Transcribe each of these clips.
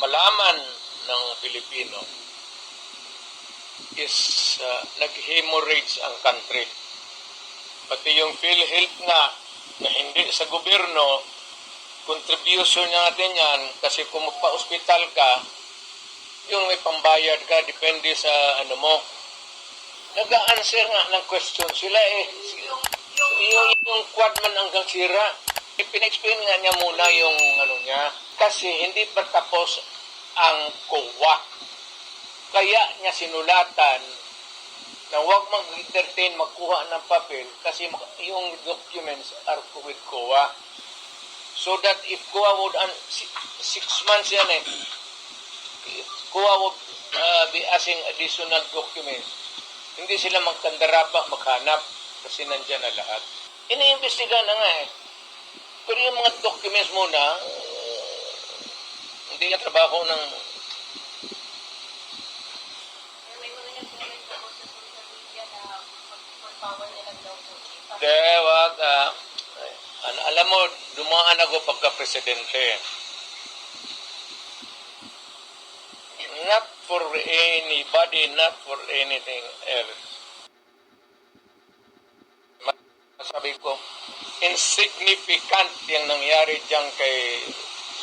malaman ng Pilipino is uh, nag-hemorrhage ang country. Pati yung PhilHealth nga na hindi sa gobyerno, contribution natin yan kasi kung magpa-hospital ka, yung may pambayad ka, depende sa ano mo. Nag-answer nga ng question sila eh. Yung, yung, yung, yung quad man hanggang sira. Ipina-explain nga niya muna yung ano niya. Kasi hindi pa tapos ang COA. Kaya niya sinulatan na huwag mag-entertain magkuha ng papel kasi yung documents are with COA. So that if COA would, un- si- six months yan eh, if COA would uh, be asking additional documents, hindi sila magkandarapa maghanap kasi nandyan na lahat. Iniimbestiga na nga eh. Pero yung mga documents muna, uh, hindi nga trabaho ng. De, wag, ano, alam mo, dumaan ako pagka-presidente. Not for anybody, not for anything else. Sabi ko, insignificant yung nangyari dyan kay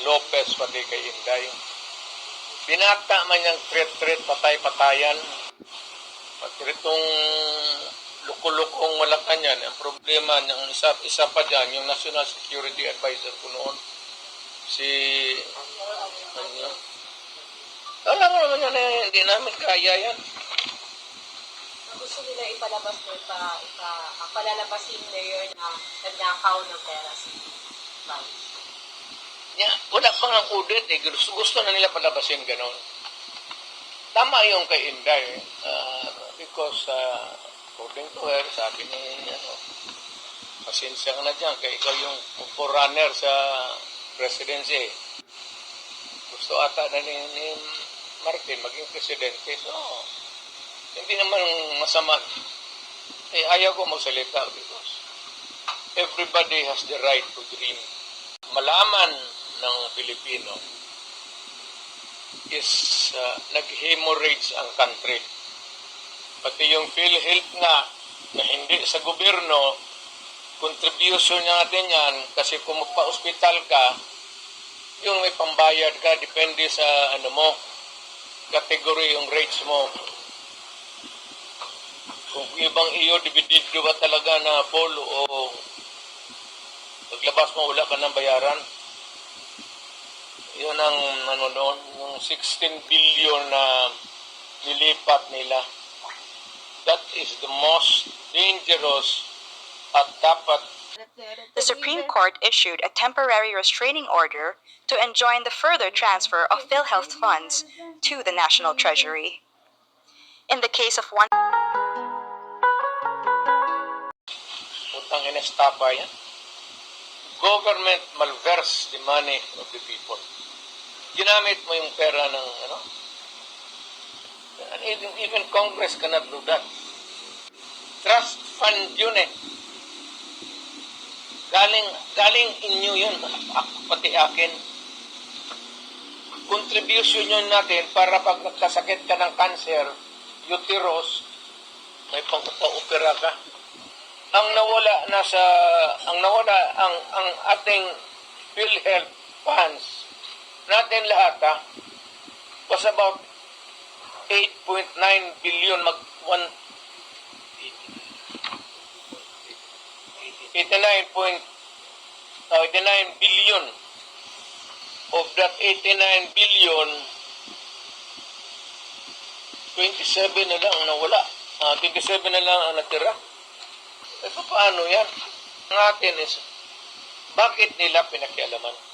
Lopez pati kay Inday. Binata man yung threat-threat, patay-patayan. Pati itong lukulukong Malacanang, ang problema ng isa, isa pa dyan, yung National Security Advisor ko noon, si... Ano? Alam mo naman yan, eh, hindi namin kaya yan. Gusto nila ipalabas mo, ipa, ipa, ang palalabasin mayor na nagnakaw ng pera si Vice. Ya, wala pa nga audit eh. Gusto, gusto na nila palabasin ganon. Tama yung kay Inday. ah, because uh, according to her, sabi ni ano, pasensya ka na dyan, kaya ikaw yung forerunner sa presidency. Gusto ata na ni, ni Martin maging presidente. So, hindi naman masama. Eh, ayaw ko magsalita because everybody has the right to dream malaman ng Pilipino is uh, nag-hemorrhage ang country. Pati yung PhilHealth nga na hindi sa gobyerno, contribution natin yan kasi kung magpa-hospital ka, yung may pambayad ka, depende sa ano mo, category yung rates mo. Kung ibang iyo, dividido ba talaga na full o paglabas mo wala ka ng bayaran. Yun ang ano noon, yung 16 billion na nilipat nila. That is the most dangerous at dapat The Supreme Court issued a temporary restraining order to enjoin the further transfer of PhilHealth funds to the National Treasury. In the case of one utang inestapa yan. Government malverse the money of the people. Ginamit mo yung pera ng ano? And even, even Congress cannot do that. Trust fund yun eh. Galing, galing inyo yun, pati akin. Contribution yun natin para pag nagkasakit ka ng cancer, uterus, may pang-opera ka ang nawala na sa ang nawala ang ang ating PhilHealth funds natin lahat ha, was about 8.9 billion mag 1 89 point uh, 89 billion. Of that 89 billion 27 na lang ang nawala. Ah, 27 na lang ang natira eh, paano yan? Ang atin is, bakit nila pinakialaman?